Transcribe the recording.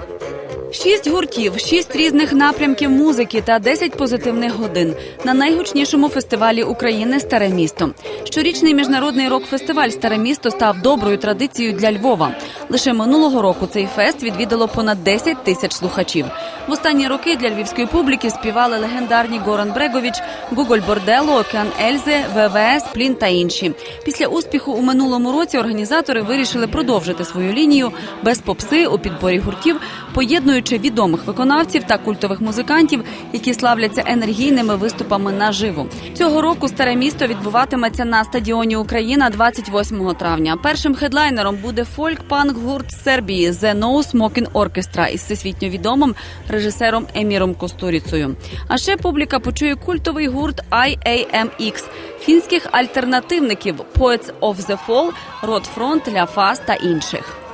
Thank you. Шість гуртів, шість різних напрямків музики та 10 позитивних годин на найгучнішому фестивалі України Старе місто. Щорічний міжнародний рок-фестиваль Старе місто став доброю традицією для Львова. Лише минулого року цей фест відвідало понад 10 тисяч слухачів. В останні роки для львівської публіки співали легендарні Горан Брегович, Гуголь Бордело, Океан Ельзе, ВВС, Плін та інші. Після успіху у минулому році організатори вирішили продовжити свою лінію без попси у підборі гуртів, поєднуючи відомих виконавців та культових музикантів, які славляться енергійними виступами наживо. Цього року старе місто відбуватиметься на стадіоні Україна 28 травня. Першим хедлайнером буде фольк-панк гурт Сербії The No Smoking Orchestra із всесвітньо відомим режисером Еміром Костуріцею. А ще публіка почує культовий гурт IAMX, фінських альтернативників Poets of the Fall, Rod Front, Ля Фас та інших.